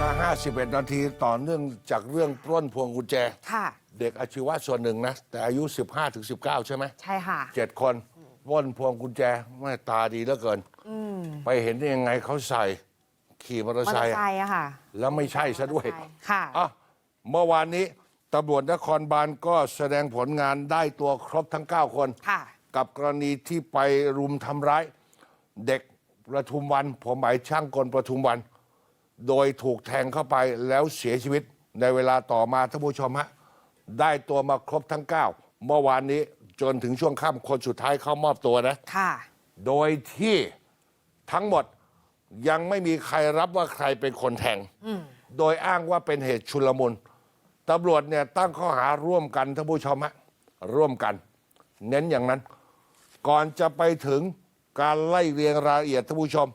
กา51 นาทีต่อเนื่องจากเรื่องปล้นพวงกุญแจ ค่ะ เด็กอาชีวะส่วนหนึ่งนะ แต่อายุ 15ถึง19 ใช่ไหมใช่ค่ะ เจ็ดคนปล้นพวงกุญแจไม่ตาดีเหลือเกินไปเห็นได้ยังไงเขาใส่ขี่มอเตอร์มอไซเตอค์ร์ไซค์อะค่ะ แล้วไม่ใช่ซะด้วย ค่ะ อะเมื่อวานนี้ตำรวจนครบาลก็แสดงผลงานได้ตัวครบทั้ง 9 คน ค่ะ กับกรณีที่ไปรุมทำร้าย เด็กประทุมวัน ผมหมายช่างกลประทุมวัน โดยถูกแทงเข้าไปแล้วเสียชีวิตในเวลาต่อมาท่านผู้ชมฮะได้ตัวมาครบทั้ง 9 เมื่อวานนี้จนถึงช่วงค่ำคนสุดท้ายเข้ามอบตัวนะ ค่ะ โดยที่ทั้งหมดยังไม่มีใครรับว่าใครเป็นคนแทง โดยอ้างว่าเป็นเหตุชุลมุนตำรวจเนี่ยตั้งข้อหาร่วมกันท่านผู้ชมฮะร่วมกัน เน้นอย่างนั้น ก่อนจะไปถึงการไล่เรียงรายละเอียดท่านผู้ชม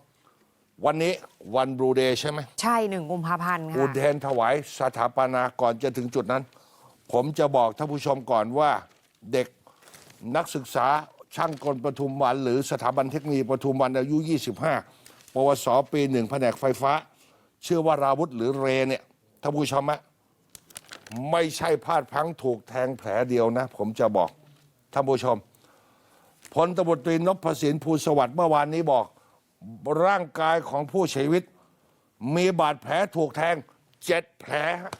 วันนี้วันบลูเดย์ใช่ไหมใช่หนึ่งกุมภาพันธ์อุค่ะเทนถวายสถาปนาก่อนจะถึงจุดนั้น ผมจะบอกท่านผู้ชมก่อนว่าเด็กนักศึกษาช่างกลปทุมวัน หรือสถาบันเทคโนโลยีปทุมวันอายุ 25 ปวสปีหนึ่งแผนกไฟฟ้า ชื่อว่าราวุธหรือเรเนี่ยท่านผู้ชมฮะไม่ใช่พลาดพลังถูกแทงแผลเดียวนะ ผมจะบอกท่านผู้ชมพลตำรวจตรีนพสินภูลสวัสดิ์เมื่อวานนี้บอก ร่างกายของผู้เสียชีวิต มีบาดแผลถูกแทงเจ็ดแผลฮะ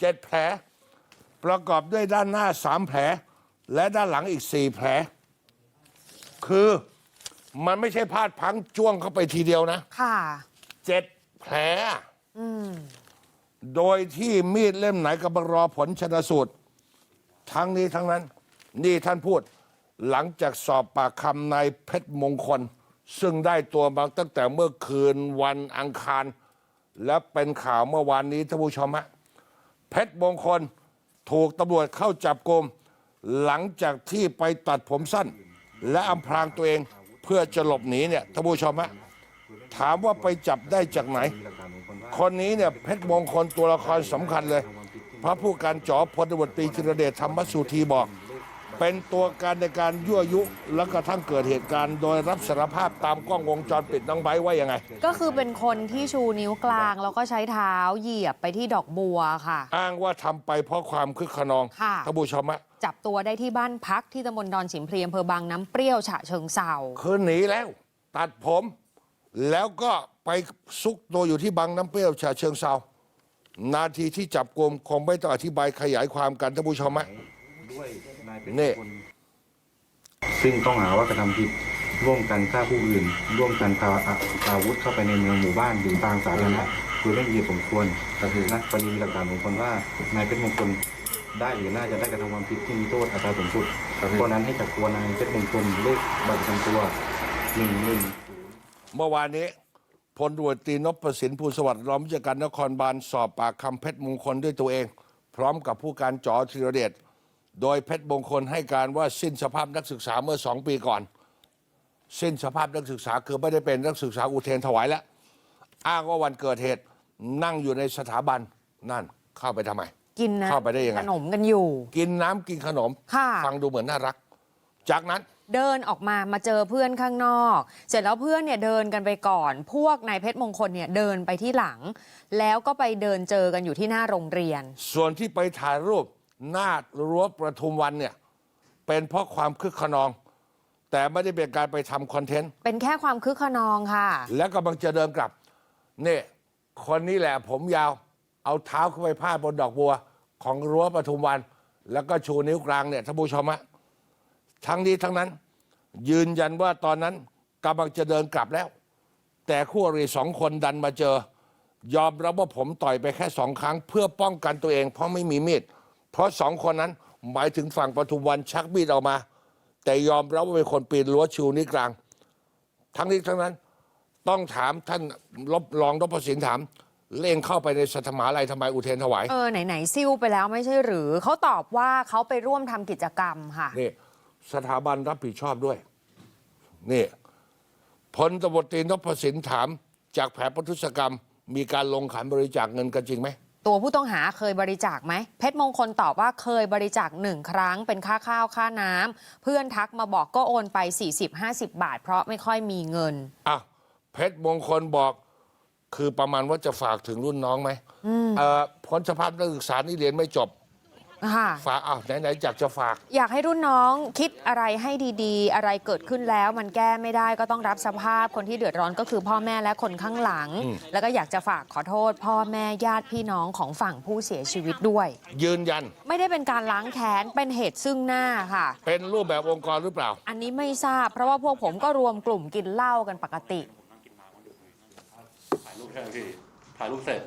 เจ็ดแผล ประกอบด้วยด้านหน้าสามแผล และด้านหลังอีกสี่แผล คือมันไม่ใช่พลาดพลังจ้วงเข้าไปทีเดียวนะค่ะเจ็ดแผล โดยที่มีดเล่มไหนกำลังรอผลชนสูตร ทั้งนี้ทั้งนั้น นี่ท่านพูดหลังจากสอบปากคำนายเพชรมงคล ซึ่งได้ตัวมาตั้งแต่เมื่อคืนวันอังคาร และเป็นข่าวเมื่อวานนี้ท่านผู้ชมฮะเพชรมงคลถูกตำรวจเข้าจับกลมหลังจากที่ไปตัดผมสั้น และอำพรางตัวเองเพื่อจะหลบหนีเนี่ยท่านผู้ชมฮะถามว่าไปจับได้จากไหน คนนี้เนี่ยเพชรมงคลตัวละครสำคัญเลย พระผู้การจอพลตำรวจตรีธีรเดชธรรมสุธีบอก เป็นตัวการในการยั่วยุ แล้วกระทั่งเกิดเหตุการณ์ โดยรับสารภาพตามกล้องวงจรปิดน้องไบร์ทว่ายังไง ก็คือเป็นคนที่ชูนิ้วกลาง แล้วก็ใช้เท้าเหยียบไปที่ดอกบัวค่ะ อ้างว่าทำไปเพราะความคึกขนองค่ะ ท่านผู้ชมฮะจับตัวได้ที่บ้านพักที่ตำบลดอนฉิมเพลียอำเภอบางน้ำเปรี้ยวฉะเชิงเซาคือหนีแล้ว ตัดผม แล้วก็ไปซุกตัวอยู่ที่บางน้ำเปรี้ยวฉะเชิงเซานาทีที่จับกลมคงไม่ต้องอธิบายขยายความกันท่านผู้ชมฮะด้วยนายเป็นนี่คนซึ่งต้องหาว่ากระทำผิดร่วมกันฆ่าผู้อื่น ร่วมกันพาอาอาวุธเข้าไปในเมืองหมู่บ้านหรือทางสาธารณะโดยไม่มีเหตุสมควรแต่ถือนะกรณีมีหลักฐานของคนว่านายเพชรมงคลได้หรือน่าจะได้กระทำความผิดที่มีโทษอัตราสูงสุดเพราะนั้นให้จับตัวนายเพชรมงคลเลขบัตรประจำตัวหนึ่งหนึ่งเมื่อวานนี้พลตำรวจตรีนพสินภูลสวัสดิ์รองผู้จัดการนครบาลสอบปากคำเพชรมงคลด้วยตัวเอง พร้อมกับผู้การจอธีรเดช โดยเพชรมงคลให้การว่าสิ้นสภาพนักศึกษาเมื่อสองปีก่อน สิ้นสภาพนักศึกษาคือไม่ได้เป็นนักศึกษาอุเทรนถวายแล้ว อ้างว่าวันเกิดเหตุนั่งอยู่ในสถาบันนั่นเข้าไปทำไม กินนะเข้าไปได้ยังไง ขนมกันอยู่ กินน้ำกินขนม ค่ะ ฟังดูเหมือนน่ารัก จากนั้น เดินออกมามาเจอเพื่อนข้างนอก เสร็จแล้วเพื่อนเนี่ยเดินกันไปก่อน พวกนายเพชรมงคลเนี่ยเดินไปที่หลัง แล้วก็ไปเดินเจอกันอยู่ที่หน้าโรงเรียน ส่วนที่ไปถ่ายรูป หน้ารั้วประทุมวันเนี่ยเป็นเพราะความคึกขนอง แต่ไม่ได้เป็นการไปทำคอนเทนต์ เป็นแค่ความคึกขนองค่ะ แล้วกำลังจะเดินกลับนี่คนนี้แหละผมยาว เอาเท้าเข้าไปพาดบนดอกบัว ของรั้วประทุมวัน แล้วก็ชูนิ้วกลางเนี่ยท่านผู้ชมฮะทั้งนี้ทั้งนั้น ยืนยันว่าตอนนั้นกำลังจะเดินกลับแล้ว แต่คู่อริสองคนดันมาเจอ ยอมรับว่าผมต่อยไปแค่สองครั้ง เพื่อป้องกันตัวเองเพราะไม่มีมีด เพราะสองคนนั้นหมายถึงฝั่งปทุมวันชักมีดออกมา แต่ยอมรับว่าเป็นคนปีนรั้วชูนิ้วกลาง ทั้งนี้ทั้งนั้น ต้องถามท่านรบรองรบสินถามเล่งเข้าไปในสถามาลัยทำไมอุเทรนถวาย เออ ไหน ๆ ซิ่วไปแล้วไม่ใช่หรือ เขาตอบว่าเขาไปร่วมทำกิจกรรมค่ะ นี่ สถาบันรับผิดชอบด้วย นี่พลตำรวจตรีนพสินถาม จากแผนประทุษกรรม มีการลงขันบริจาคเงินกันจริงไหม ตัวผู้ต้องหาเคยบริจาคไหม เพชรมงคลตอบว่าเคยบริจาคหนึ่งครั้งเป็นค่าข้าวค่าน้ำเพื่อนทักมาบอกก็โอนไป 40-50 บาท เพราะไม่ค่อยมีเงินอะเพชรมงคลบอกคือประมาณว่าจะฝากถึงรุ่นน้องไหมเอ่อผลสภาพนักศึกษานี่เรียนไม่จบ ค่ะ ฝากอ้าวไหนๆอยากจะฝาก อยากให้รุ่นน้องคิดอะไรให้ดีๆ อะไรเกิดขึ้นแล้วมันแก้ไม่ได้ก็ต้องรับสภาพคนที่เดือดร้อนก็คือพ่อแม่และคนข้างหลัง อืม แล้วก็อยากจะฝากขอโทษ พ่อแม่ญาติพี่น้องของฝั่งผู้เสียชีวิตด้วย ยืนยันไม่ได้เป็นการล้างแค้นเป็นเหตุซึ่งหน้าค่ะ เป็นรูปแบบองค์กรหรือเปล่า อันนี้ไม่ทราบ เพราะว่าพวกผมก็รวมกลุ่มกินเหล้ากันปกติ ถ่ายรูปใช่ไหมพี่ ถ่ายรูปเสร็จ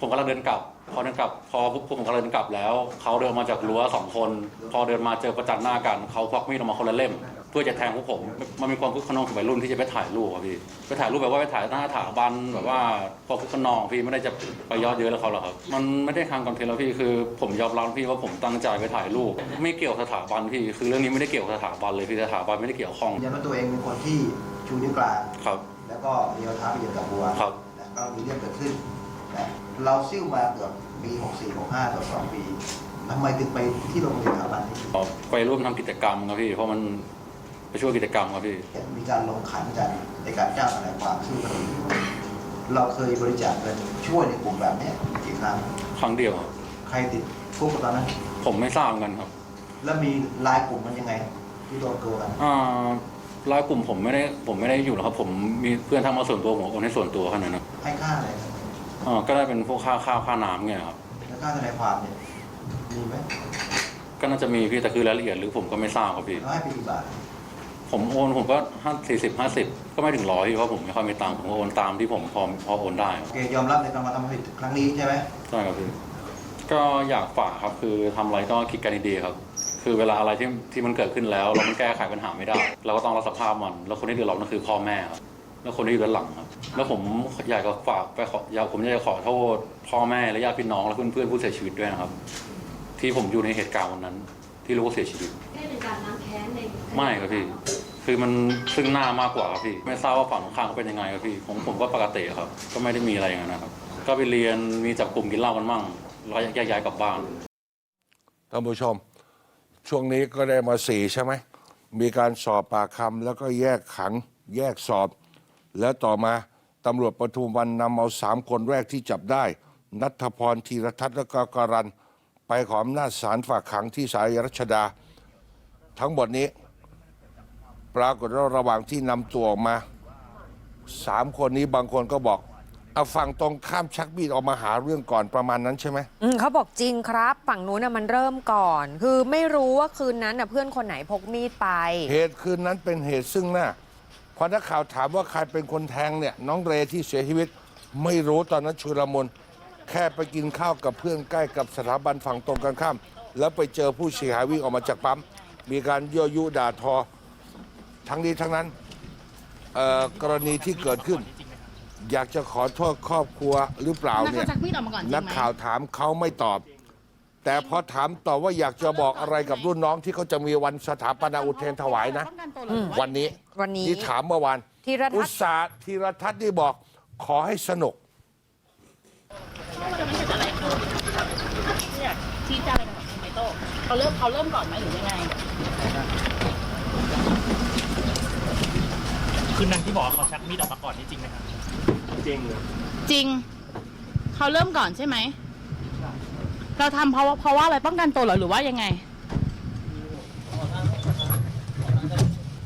ผมกำลังเดินกลับ พอเดินกลับพอพวกผมกำลังเดินกลับแล้วเขาเดินมาจากรั้วสองคน พอเดินมาเจอประจันหน้ากันเขาควักมีดออกมาคนละเล่ม เพื่อจะแทงพวกผมมันมีความคึกขนองของวัยรุ่นที่จะไปถ่ายรูปครับพี่ไปถ่ายรูปแบบว่าไปถ่ายหน้าถาบันแบบว่าพอคึกขนองพี่ไม่ได้จะไปยอดเยอะแล้วเขาหรอกครับมันไม่ได้ทางคอนเทนต์แล้วพี่คือ ผมยอมรับพี่ว่าผมตั้งใจไปถ่ายรูปไม่เกี่ยวกับสถาบันพี่คือเรื่องนี้ไม่ได้เกี่ยวกับสถาบันเลยพี่สถาบันไม่ได้เกี่ยวข้องยืนยันว่าตัวเองเป็นคนที่ชูนิ้วกลางครับ แล้วก็เลี้ยวเท้าไปเหยียบกับบัวครับนะก็มีเรื่องเกิดขึ้นนะ เราซิ่วมาเกือบปี64 65ต่อ2ปีทำไมถึงไปที่โรงเรียนสถาบันนี้ไปร่วมทำกิจกรรมครับพี่ เพราะมันไปช่วยกิจกรรมครับพี่ เห็นมีการลงขันกันในการจ้างทนายความสู้คดีเราเคยบริจาคเงินช่วยในกลุ่มแบบเนี้ยกี่ครั้งครั้งเดียวครับใครติดคุกตอนนั้น ผมไม่ทราบเหมือนกันครับ แล้วมีลายกลุ่มมันยังไง ที่โดนตัวกันอ่ารายกลุ่มผมไม่ได้ผมไม่ได้อยู่หรอกครับ ผมมีเพื่อนทำมาส่วนตัวผมโอนให้ส่วนตัวแค่นั้นนะให้ค่าอะไร อ่าก็ได้เป็นพวกค่าข้าวค่าน้ำเงี้ยครับ แล้วค่าทนายความเนี่ยมีไหมก็น่าจะมีพี่แต่คือรายละเอียดหรือผมก็ไม่ทราบครับพี่ แล้วให้ไปกี่บาทผมโอนผมก็ห้าสี่สิบห้าสิบก็ไม่ถึงร้อยพี่เพราะผมไม่ค่อยมีตังค์ผมก็โอนตามที่ผมพอพอโอนได้ครับ โอเคยอมรับในการมาทำผิดครั้งนี้ใช่ไหมใช่ครับพี่ก็อยากฝากครับคือทำอะไรก็คิดกันดีๆครับ คือเวลาอะไรที่ที่มันเกิดขึ้นแล้ว เรามันแก้ไขปัญหาไม่ได้ เราก็ต้องรับสภาพมัน แล้วคนที่เดือดร้อนก็คือพ่อแม่ครับ แล้วคนที่อยู่ด้านหลังครับแล้วผมอยากจะฝากไปขออยากผมอยากจะขอโทษพ่อแม่และญาติพี่น้องและเพื่อนๆผู้เสียชีวิตด้วยนะครับ ที่ผมอยู่ในเหตุการณ์วันนั้น ที่รู้ว่าเสียชีวิต ไม่เป็นการล้างแค้นในไม่ครับพี่ คือมันซึ่งหน้ามากกว่าครับพี่ ไม่ทราบว่าฝั่งตรงข้ามเขาเป็นยังไงครับพี่ผมผมก็ปกติครับ ก็ไม่ได้มีอะไรอย่างนั้นนะครับ ก็ไปเรียนมีจับกลุ่มกินเหล้ากันมั่งแล้วแยกย้ายกลับบ้าน ท่านผู้ชม ช่วงนี้ก็ได้มาสี่ใช่ไหม มีการสอบปากคำแล้วก็แยกขัง แยกสอบ แล้วต่อมาตำรวจปทุมวันนำเอาสามคนแรกที่จับได้ นัทพรธีรทัศน์และก็การัน ไปขออำนาจศาลฝากขังที่สายรัชดา ทั้งหมดนี้ ปรากฏว่าระหว่างที่นำตัวออกมาสามคนนี้บางคนก็บอกเอาฝั่งตรงข้ามชักมีดออกมาหาเรื่องก่อนประมาณนั้นใช่ไหมอืมเขาบอกจริงครับ ฝั่งนู้นน่ะมันเริ่มก่อน คือไม่รู้ว่าคืนนั้นน่ะเพื่อนคนไหนพกมีดไป เหตุคืนนั้นเป็นเหตุซึ่งหน้า พอนักข่าวถามว่าใครเป็นคนแทงเนี่ยน้องเรที่เสียชีวิต ไม่รู้ตอนนั้นชุลมุนแค่ไปกินข้าวกับเพื่อนใกล้กับสถาบันฝั่งตรงกันข้าม แล้วไปเจอผู้เสียหายวิ่งออกมาจากปั๊ม มีการยั่วยุด่าทอ ทั้งนี้ทั้งนั้นเอ่อกรณีที่เกิดขึ้น อยากจะขอโทษครอบครัวหรือเปล่าแล้วเนี่เขายชักมีดออกมาก่อนจริงไหมนักข่าวถามเขาไม่ตอบ แต่พอถามต่อว่าอยากจะบอกอะไรกับรุ่นน้องที่เขาจะมีวันสถาปนาอุเทรนถวายนะป้องกันตัวหรือว่าวันนี้วันนี้ที่ถามเมื่อวานธีรทัศน์ อุตสาห์ธีรทัศน์ที่บอกขอให้สนุก เนี่ยชี้แจงอะไรกับคุณไมโต้เขาเริ่มเขาเริ่มก่อนไหมหรือยังไง คืนนั้นที่บอกว่าเขาชักมีดออกมาก่อนนี่จริงไหมครับจริง เขาเริ่มก่อนใช่ไหม เราทำเพราะว่าเพราะว่าอะไรป้องกันตัวเหรอหรือว่ายังไง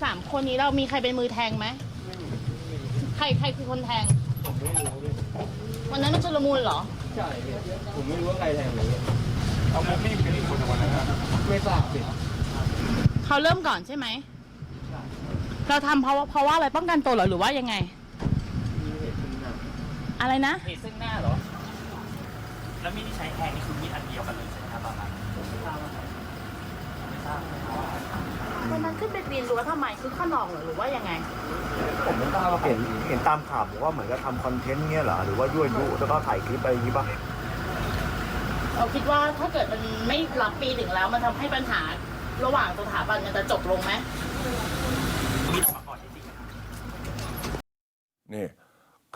สามคนนี้เรามีใครเป็นมือแทงไหมใครใครคือคนแทงวันนั้นมันชุลมุนเหรอเขาเริ่มก่อนใช่ไหมเราทำเพราะว่าเพราะว่าอะไรป้องกันตัวเหรอหรือว่ายังไงอะไรนะเหตุซึ่งหน้าเหรอ แล้วมีดที่ใช้แทงนี่คือมีดอันเดียวกันเลยใช่ไหมครับตอนนั้นผมไม่ทราบว่าไม่ทราบนะครับวันนั้นขึ้นไปปีนรั้วทำไมคือข้านองเหรอหรือว่ายังไง ผมไม่ทราบว่าเห็นเห็นตามข่าวบอกว่าเหมือนกับทำคอนเทนต์เงี้ยเหรอหรือว่ายั่วยุแล้วก็ถ่ายคลิปอะไรอย่างงี้ป่ะเราคิดว่าถ้าเกิดมันไม่รับปีถึงแล้ว มันทำให้ปัญหาระหว่างสถาบันมันจะจบลงไหมมีดมาก่อนนี่จริงไหมครับนี่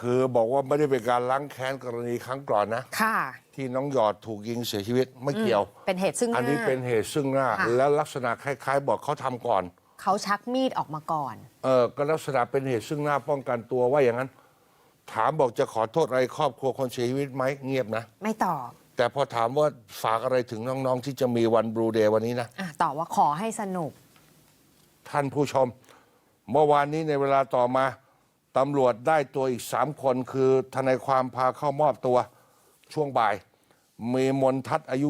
คือบอกว่าไม่ได้เป็นการล้างแค้นกรณีครั้งก่อนนะ ค่ะ ที่น้องหยอดถูกยิงเสียชีวิตไม่เกี่ยว เป็นเหตุซึ่งหอันน้านี้เป็นเหตุซึ่งหน้า ค่ะ แล้วลักษณะคล้ายๆ บอกเขาทำก่อน เขาชักมีดออกมาก่อน เออก็ลักษณะเป็นเหตุซึ่งหน้าป้องกันตัวว่าอย่างนั้น ถามบอกจะขอโทษอะไรครอบครัวคนเสียชีวิตไหมเงียบนะ ไม่ตอบแต่พอถามว่าฝากอะไรถึงน้องๆ ที่จะมีวันบลูเดย์วันนี้นะ อะตอบว่าขอให้สนุก ท่านผู้ชม เมื่อวานนี้ในเวลาต่อมา ตำรวจได้ตัวอีกสามคนคือทนายความพาเข้ามอบตัวช่วงบ่าย มีมนทัศน์อายุ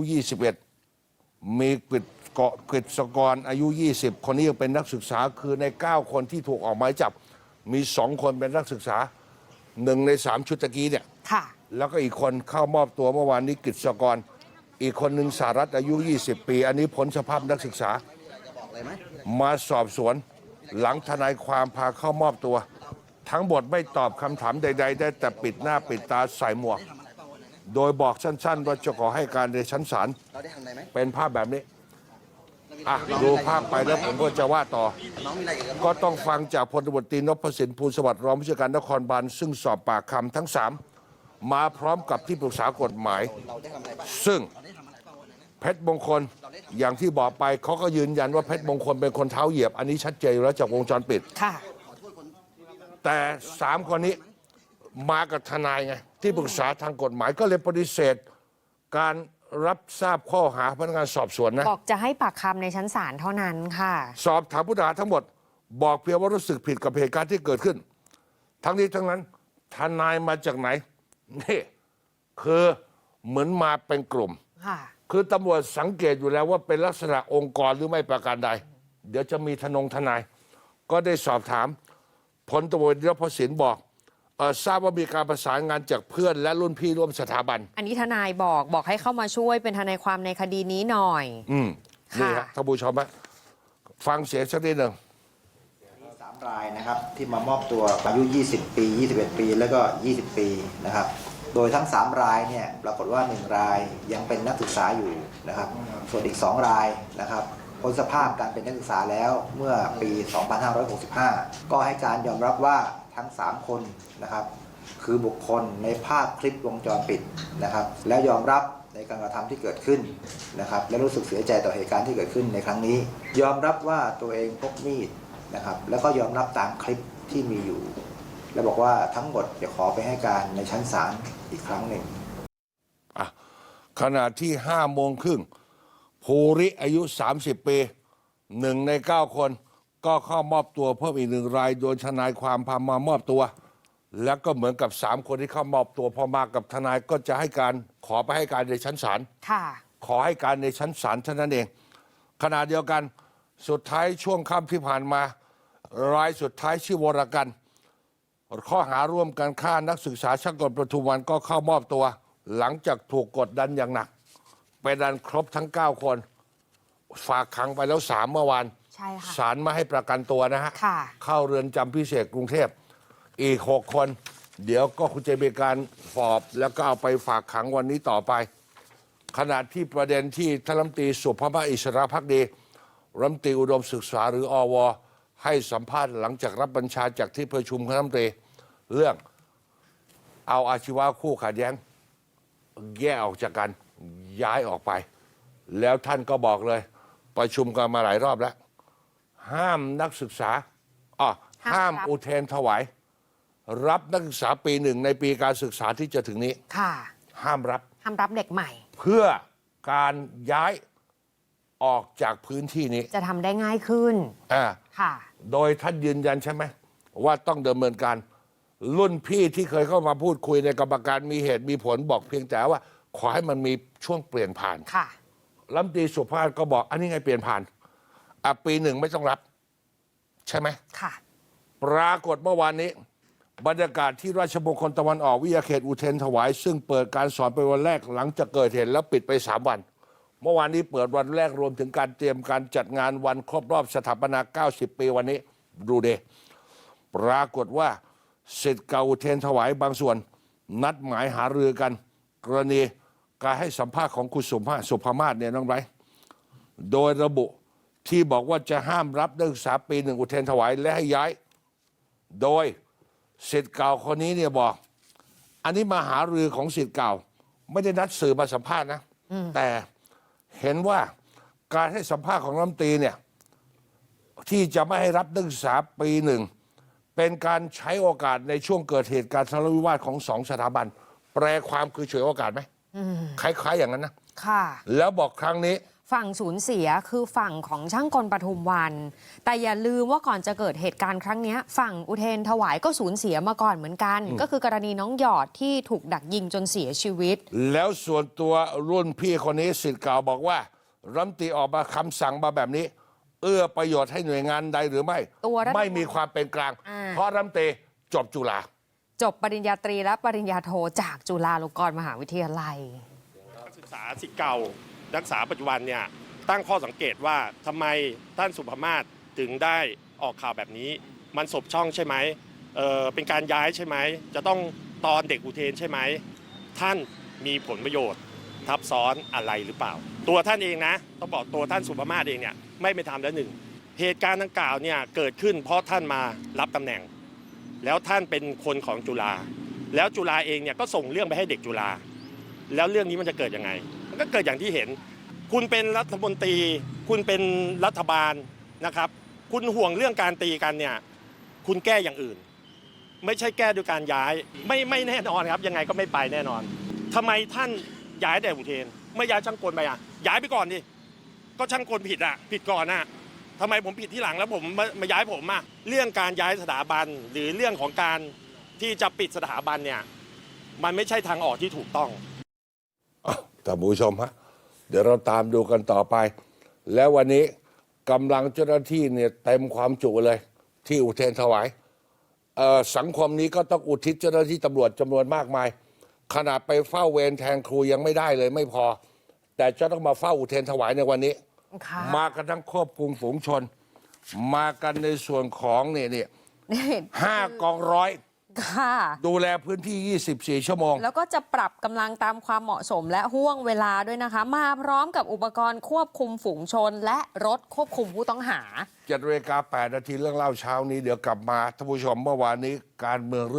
21 มีกฤษเกาะกฤษกรอายุ 20 คนนี้ยังเป็นนักศึกษาคือใน 9 คนที่ถูกออกหมายจับ มีสองคนเป็นนักศึกษาหนึ่งในสามชุดตะกี้เนี่ยค่ะ แล้วก็อีกคนเข้ามอบตัวเมื่อวานนี้กฤษกร อีกคนหนึ่งสารัฐอายุ 20 ปี อันนี้ผลสภาพนักศึกษา มาสอบสวนหลังทนายความพาเข้ามอบตัว ทั้งหมดไม่ตอบคำถามใด ๆ ได้แต่ปิดหน้าปิดตาใส่หมวก โดยบอกสั้น ๆ ว่าจะขอให้การในชั้นศาลเป็นภาพแบบนี้ อะ ดูภาพไปแล้วผมก็จะว่าต่อก็ต้องฟังจากพลตบตรีนพสินภูลสวัสดิ์รองผู้จัดการนครบาลซึ่งสอบปากคำทั้งสามมาพร้อมกับที่ปรึกษากฎหมายซึ่งเพชรมงคลอย่างที่บอกไปเขาก็ยืนยันว่าเพชรมงคลเป็นคนเท้าเหยียบ อันนี้ชัดเจนอยู่แล้วจากวงจรปิด ค่ะ แต่สามคนนี้มากับทนายไง ที่ปรึกษาทางกฎหมายก็เลยปฏิเสธ การรับทราบข้อหาพนักงานสอบสวนนะ บอกจะให้ปากคำในชั้นศาลเท่านั้นค่ะ สอบถามผู้ต้องหาทั้งหมด บอกเพียงว่ารู้สึกผิดกับเหตุการณ์ที่เกิดขึ้น ทั้งนี้ทั้งนั้น ทนายมาจากไหนนี่คือเหมือนมาเป็นกลุ่ม ค่ะ คือตำรวจสังเกตอยู่แล้วว่าเป็นลักษณะองค์กรหรือไม่ประการใด เดี๋ยวจะมีทนงทนาย ก็ได้สอบถาม พลตำรวจยศพสินบอกเอ่อทราบว่ามีการประสานงานจากเพื่อนและรุ่นพี่ร่วมสถาบัน อันนี้ทนายบอกบอกให้เข้ามาช่วยเป็นทนายความในคดีนี้หน่อย อืมนี่ค่ะฮะท่านผู้ชมฮะฟังเสียงสักนิดหนึ่ง สามรายนะครับที่มามอบตัวอายุ 20 ปี 21 ปี แล้วก็ 20 ปีนะครับ โดยทั้ง 3 รายเนี่ยปรากฏว่า 1 รายยังเป็นนักศึกษาอยู่นะครับ ส่วนอีก 2 รายนะครับ พ้นสภาพการเป็นนักศึกษาแล้วเมื่อปี 2565 ก็ให้การยอมรับว่าทั้ง 3 คนนะครับ คือบุคคลในภาพคลิปวงจรปิดนะครับ แล้วยอมรับในการกระทำที่เกิดขึ้นนะครับ และรู้สึกเสียใจต่อเหตุการณ์ที่เกิดขึ้นในครั้งนี้ ยอมรับว่าตัวเองพกมีดนะครับ แล้วก็ยอมรับตามคลิปที่มีอยู่ และบอกว่าทั้งหมดจะขอไปให้การในชั้นศาลอีกครั้งหนึ่งขณะที่ห้าโมงครึ่ง ภูริอายุ 30 ปีหนึ่งในเก้าคน ก็เข้ามอบตัวเพิ่มอีกหนึ่งราย โดยทนายความพามามอบตัว แล้วก็เหมือนกับสามคนที่เข้ามอบตัวพอมากับทนายก็จะให้การขอไปให้การในชั้นศาลค่ะ ขอให้การในชั้นศาลเท่านั้นเอง ขณะเดียวกันสุดท้ายช่วงค่ำที่ผ่านมารายสุดท้ายชื่อวรกัน ข้อหาร่วมกันฆ่านักศึกษาช่างกลประทุมวันก็เข้ามอบตัว หลังจากถูกกดดันอย่างหนัก เป็นดันครบทั้ง 9 คน ฝากขังไปแล้วสามเมื่อวานใช่ค่ะ ศาลมาให้ประกันตัวนะฮะ ค่ะ เข้าเรือนจำพิเศษกรุงเทพ อีก 6 คน เดี๋ยวก็คุณจะมีการสอบแล้วก็เอาไปฝากขังวันนี้ต่อไป ขณะที่ประเด็นที่ท่านรัฐมนตรีสุภาพอิสระพักดีรัฐมนตรีอุดมศึกษาหรืออว ให้สัมภาษณ์หลังจากรับบัญชาจากที่ประชุมคณะรัฐมนตรีเรื่องเอาอาชีวะคู่ขัดแย้ง แยกออกจากกัน ย้ายออกไป แล้วท่านก็บอกเลย ประชุมกันมาหลายรอบแล้ว ห้ามนักศึกษาอ๋อห้ามห้ามรับอุเทรนถวาย รับนักศึกษาปีหนึ่งในปีการศึกษาที่จะถึงนี้ ค่ะ ห้ามรับ ห้ามรับเด็กใหม่ เพื่อการย้ายออกจากพื้นที่นี้ จะทำได้ง่ายขึ้น อ่า ค่ะ โดยท่านยืนยันใช่ไหม ว่าต้องดำเนินการ รุ่นพี่ที่เคยเข้ามาพูดคุยในกรรมการมีเหตุมีผลบอกเพียงแต่ว่า ขอให้มันมีช่วงเปลี่ยนผ่านค่ะรัฐมนตรีสุภาพก็บอก อันนี้ไงเปลี่ยนผ่านอะปีหนึ่งไม่ต้องรับ ใช่ไหมค่ะ ปรากฏเมื่อวานนี้ บรรยากาศที่ราชมงคลตะวันออกวิทยาเขตอุเทรนถวาย ซึ่งเปิดการสอนเป็นวันแรกหลังจากเกิดเหตุแล้วปิดไปสามวัน เมื่อวานนี้เปิดวันแรกรวมถึงการเตรียมการจัดงานวันครบรอบสถาปนา 90 ปีวันนี้ ดูเดปรากฏว่าสิทธิ์เก่าอุเทรนถวายบางส่วน นัดหมายหารือกัน กรณี การให้สัมภาษณ์ของคุณสุภาพสุภามาศเนี่ยน้องไบรท์โดยระบุที่บอกว่าจะห้ามรับนักศึกษาปีหนึ่งอุเทรนถวายและให้ย้าย โดยสิทธิ์เก่าคนนี้เนี่ยบอก อันนี้มาหารือของสิทธิ์เก่า ไม่ได้นัดสื่อมาสัมภาษณ์นะ แต่เห็นว่าการให้สัมภาษณ์ของรัฐมนตรีเนี่ยที่จะไม่ให้รับนักศึกษาปีหนึ่ง เป็นการใช้โอกาสในช่วงเกิดเหตุการณ์ทะเลาะวิวาทของสองสถาบัน แปลความคือฉวยโอกาสไหม คล้ายๆอย่างนั้นนะค่ะ แล้วบอกครั้งนี้ ฝั่งสูญเสียคือฝั่งของช่างกลปทุมวัน แต่อย่าลืมว่าก่อนจะเกิดเหตุการณ์ครั้งเนี้ยฝั่งอุเทนถวายก็สูญเสียมาก่อนเหมือนกัน ก็คือกรณีน้องหยอดที่ถูกดักยิงจนเสียชีวิต แล้วส่วนตัวรุ่นพี่คนนี้สิทธิ์เก่าบอกว่ารัฐมนตรีออกมาคำสั่งมาแบบนี้ เอื้อประโยชน์ให้หน่วยงานใดหรือไม่ตัวรัฐไม่มีความเป็นกลางอ่าเพราะรัฐมนตรีจบจุฬา จบปริญญาตรีและปริญญาโทจากจุฬาลงกรณ์มหาวิทยาลัย นักศึกษาสิทธิ์เก่านักศึกษาปัจจุบันเนี่ยตั้งข้อสังเกตว่าทำไมท่านสุภมาศถึงได้ออกข่าวแบบนี้ มันสบช่องใช่ไหมเออเป็นการย้ายใช่ไหม จะต้องตอนเด็กอุเทนใช่ไหม ท่านมีผลประโยชน์ ทับซ้อนอะไรหรือเปล่า ตัวท่านเองนะ ต้องบอกตัวท่านสุภมาศเองเนี่ยไม่เป็นธรรมแล้วหนึ่ง เหตุการณ์ดังกล่าวเนี่ยเกิดขึ้นเพราะท่านมารับตำแหน่ง แล้วท่านเป็นคนของจุฬาแล้วจุฬาเองเนี่ยก็ส่งเรื่องไปให้เด็กจุฬาแล้วเรื่องนี้มันจะเกิดยังไง มันก็เกิดอย่างที่เห็น คุณเป็นรัฐมนตรี คุณเป็นรัฐบาลนะครับ คุณห่วงเรื่องการตีกันเนี่ย คุณแก้อย่างอื่น ไม่ใช่แก้ด้วยการย้าย ไม่ไม่แน่นอนครับ ยังไงก็ไม่ไปแน่นอนทำไมท่านย้ายแต่อุเทน ไม่ย้ายช่างกลไปอะ ย้ายไปก่อนดิ ก็ช่างกลผิดอะ ผิดก่อนอะ ทำไมผมผิดที่หลังแล้วผมมามาย้ายผมอะเรื่องการย้ายสถาบัน หรือเรื่องของการที่จะปิดสถาบันเนี่ยมันไม่ใช่ทางออกที่ถูกต้องอท่านผู้ชมฮะเดี๋ยวเราตามดูกันต่อไป แล้ววันนี้กำลังเจ้าหน้าที่เนี่ยเต็มความจุเลย ที่อุเทนถวายสังคมนี้ก็ต้องอุทิศเจ้าหน้าที่ตำรวจจำนวนมากมาย ขนาดไปเฝ้าเวรแทนครูยังไม่ได้เลยไม่พอ แต่จะต้องมาเฝ้าอุเทนถวายในวันนี้ ค่ะ มากันทั้งควบคุมฝูงชน มากันในส่วนของเนี่ยเนี่ยห้ากองร้อยค่ะ ดูแลพื้นที่ 24 ชั่วโมง แล้วก็จะปรับกำลังตามความเหมาะสมและห่วงเวลาด้วยนะคะ มาพร้อมกับอุปกรณ์ควบคุมฝูงชน และรถควบคุมผู้ต้องหา7นาฬิกา8นาทีเรื่องเล่าเช้านี้เดี๋ยวกลับมาท่านผู้ชมเมื่อวานนี้การเมืองเรื่อง